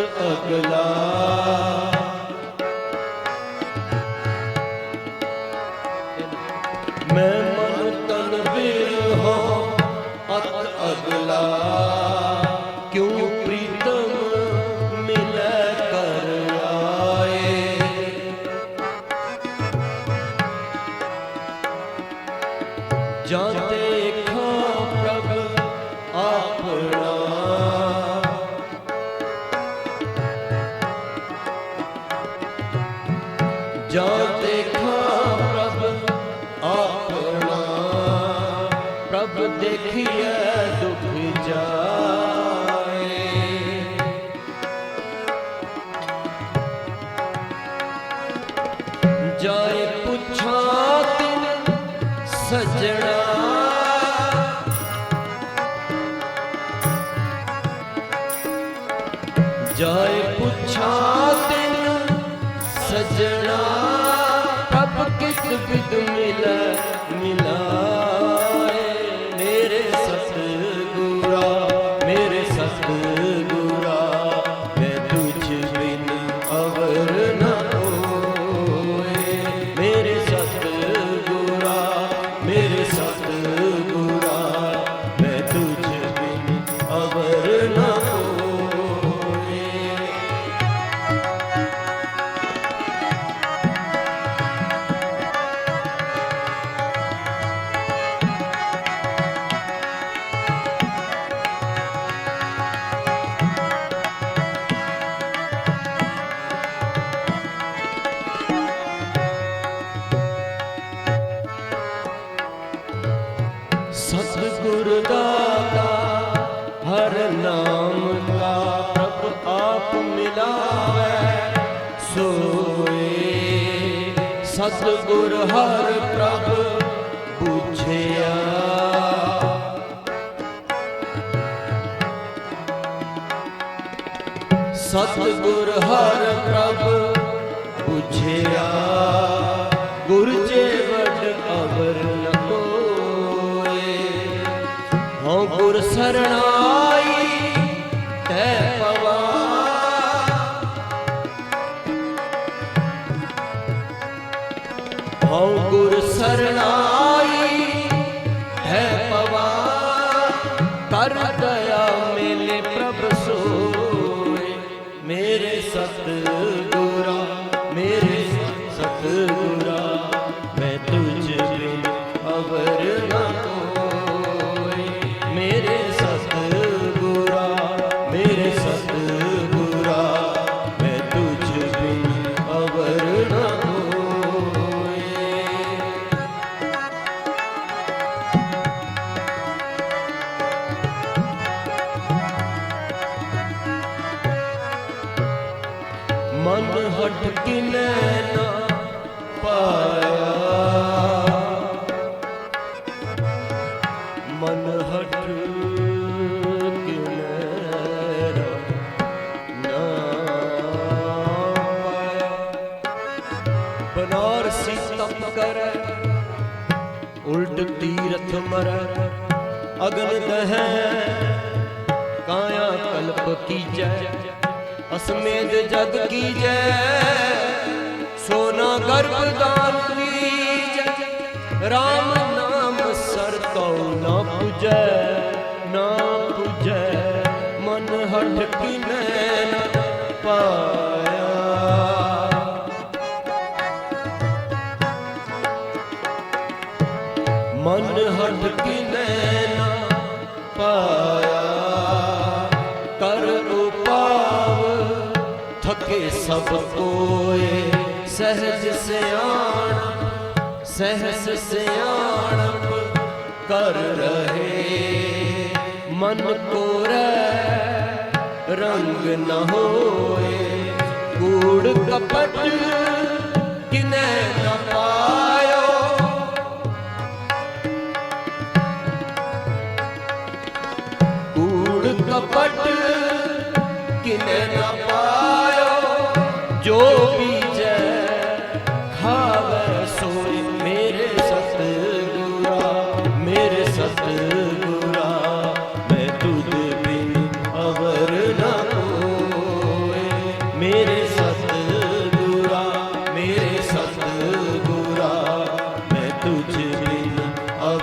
ਅਗਲਾ। ਜਾਏ ਪੁੱਛਾ ਤੈਨੂੰ ਸਜਣਾ ਸਤਗੁਰ ਹਰ ਪ੍ਰਭ ਪੁੱਛਿਆ ਹਰ ਪ੍ਰਭ ਪੁੱਛਿਆ ਗੁਰ ਜੇ ਵਡ ਅਵਰ ਗੁਰ ਸਰਣਾ 好贵。ਕਰ। ਉਲਟ ਤੀਰਥ ਮਰ ਅਗਨ ਦਹੈ। ਕਾਇਆ ਕਲਪ ਕੀਜੈ ਅਸਮੇਦ ਜਗ ਕੀਜੈ। ਸੋਨਾ ਗਰਭ ਦਾਨ ਕੀਜੈ RAM ਨਾਮ ਸਰ ਤਉ ਨਾ ਪੁਜੈ। ਮਨ ਹਟ ਕੇ ਨੈਣਾ ਥਕੇ ਸਭ ਕੋਏ। ਸਹਿਜ ਸਿਆਣ ਸਹਿਜ ਸਿਆਣਪ ਕਰ ਰਹੇ। ਮਨ ਕੋਰੇ, ਰੰਗ ਨਾ ਹੋਏ। ਕੂੜ ਕਪਟ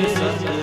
Jesus. Jesus.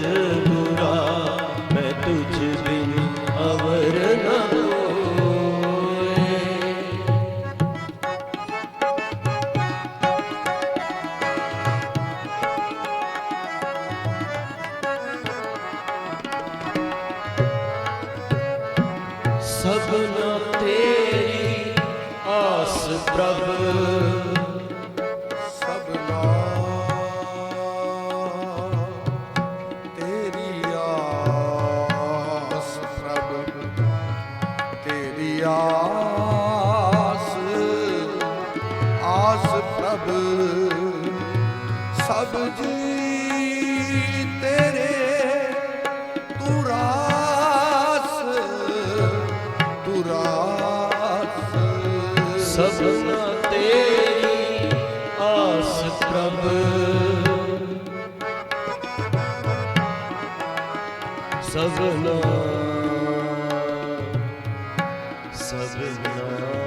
ਸਭਨਾ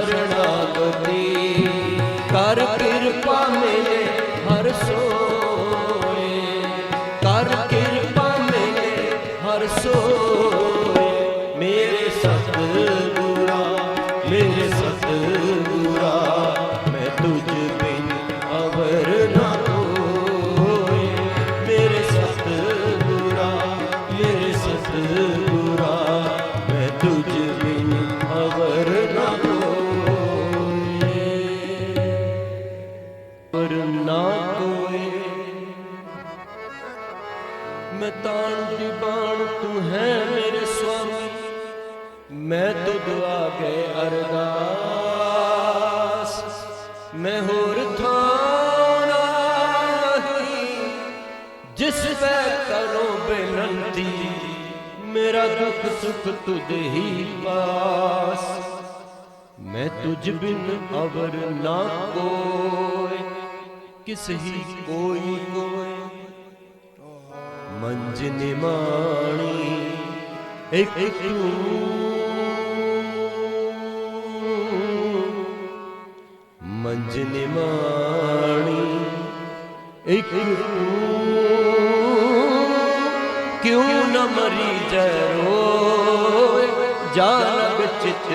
ਸਰਣਾ ਕਰ ਕਿਰਪਾ ਮੇਰੇ ਕਿਸ ਹੀ ਕੋਈ ਕੋਇ ਮੰਜ ਨਿਮਾਣੀ ਇੱਕ ਤੂੰ ਮੰਜ ਨਿਮਾਣੀ ਇੱਕ ਤੂੰ ਕਿਉਂ ਨਾ ਮਰੀ ਜੈ ਰੋਏ? ਜਾਨਕ ਚਿਤ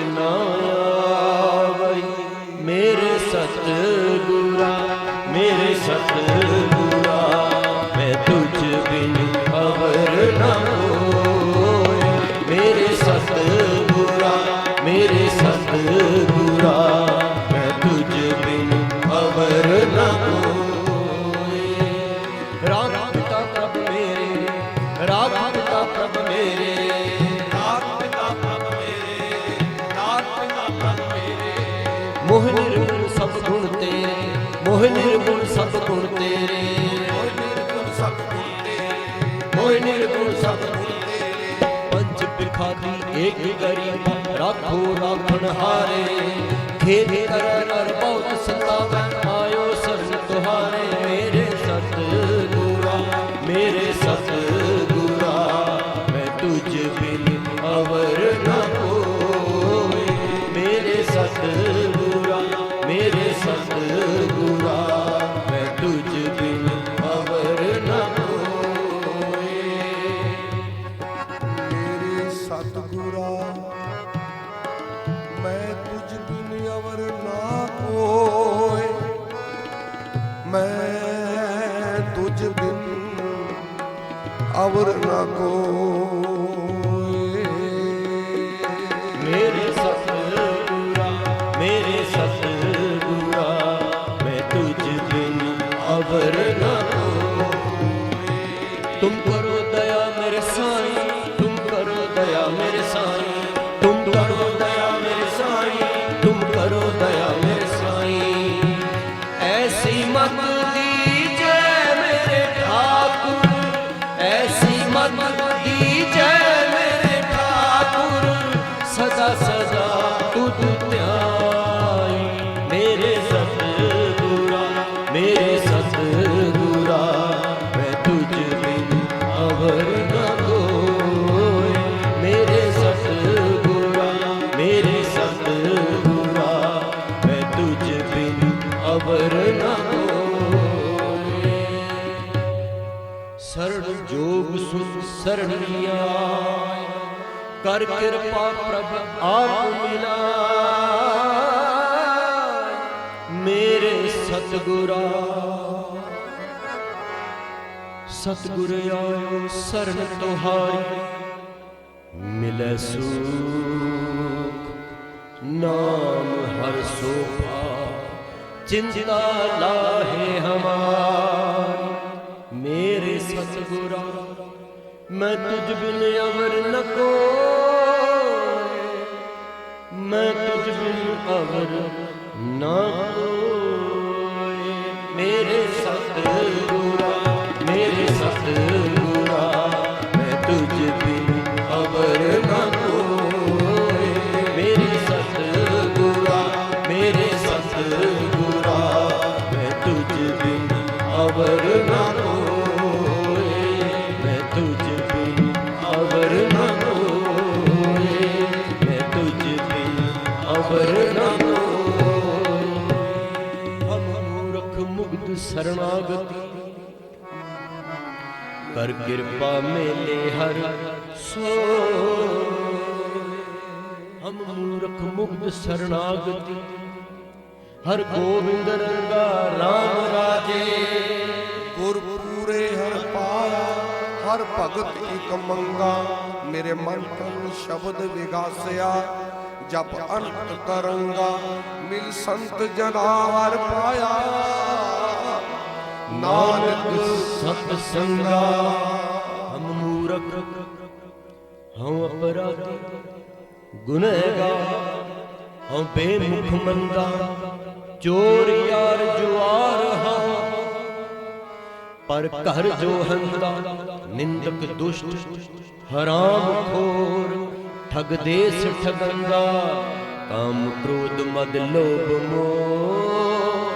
ਤੇਰੇ ਮੋਹ ਨਿਰਗੁਣ ਸਭ ਤੇਰੇ ਪੰਜ ਬਿਖਾਦੀ ਏਕ ਗਰੀਬ, ਰਾਖੋ ਰਾਖਣ ਹਾਰੇ। ਖੇਦ ਕਰ ਕਰ ਬਹੁਤ ਸਤਾਵੈ, ਆਇਓ ਸਰਨ ਤੁਹਾਰੇ। ਕਰੋ ਦਇਆ ਸੁਖ ਸਰਣੀਆ ਕਰ ਕਿਰਪਾ ਪ੍ਰਭ ਆਪ ਮਿਲਾਇ ਮੇਰੇ ਸਤਿਗੁਰਾ। ਸਤਿਗੁਰ ਆਇਓ ਸਰਣ ਤੁਹਾਰੀ, ਮਿਲੈ ਸੁਖ, ਨਾਮ ਹਰ ਸੋਭਾ, ਚਿੰਤਾ ਲਾਹੇ ਹਮਾਰੀ। ਮੇਰੇ ਸਤਿਗੁਰਾ ਮੈਂ ਤੁਝ ਬਿਨ ਅਵਰ ਨ ਕੋਇ ਮੈਂ ਤੁਝ ਬਿਨ ਅਵਰ ਨ ਕੋਇ ਮੇਰੇ ਸਤਿਗੁਰਾ ਮੇਰੇ ਸਤਿਗੁਰਾ। ਹਰ ਕਿਰਪਾ ਮੇਲੇ ਹਰ ਸੋ ਹਮ ਮੂਰਖ ਮੁਗਧ ਸ਼ਰਨਾਗਤੀ, ਹਰ ਗੋਬਿੰਦ ਰੰਗਾ RAM ਰਾਜੇ। ਗੁਰ ਪੂਰੇ ਹਰ ਪਾਇਆ, ਹਰ ਭਗਤ ਇਕ ਮੰਗਾ। ਮੇਰੇ ਮਨ ਤਨ ਸ਼ਬਦ ਵਿਗਾਸਿਆ, ਜਪ ਅੰਤ ਕਰੰਗਾ ਮਿਲ ਸੰਤ ਜਨਾ ਹਰ ਪਾਇਆ। ਨਾਨਕ ਸਤ ਸੰਗਾ, ਹਮ ਮੂਰਖ, ਹਉ ਅਪਰਾਧੀ, ਗੁਨਹਗਾਰ, ਹਉ ਬੇਮੁਖ ਮੰਦਾ, ਚੋਰ ਯਾਰ ਜੁਆਰ ਹਾਂ। ਪਰ ਘਰ ਜੋ ਹੰਦਾ, ਨਿੰਦਕ ਦੁਸ਼ਟ, ਹਰਾਮ ਖੋਰ, ਠਗ ਦੇਸ ਠਗੰਦਾ, ਕਾਮ ਕ੍ਰੋਧ ਮਦ ਲੋਭ ਮੋਹ,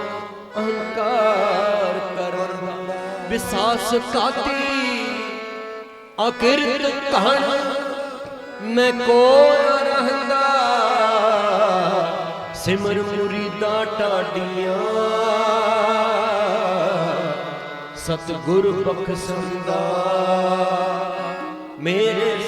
ਅਹੰਕਾਰ। ਵਿਸਾਸ ਕਾਤੀ। ਅਕਿਰਤ ਕਹਣ ਮੈਂ ਕੋ ਨ ਰਹੰਦਾ। ਸਿਮਰ ਮੁਰੀਦਾ ਟਾਡੀਆਂ। ਸਤਿਗੁਰ ਬਖਸ਼ੰਦਾ। ਮੇਰੇ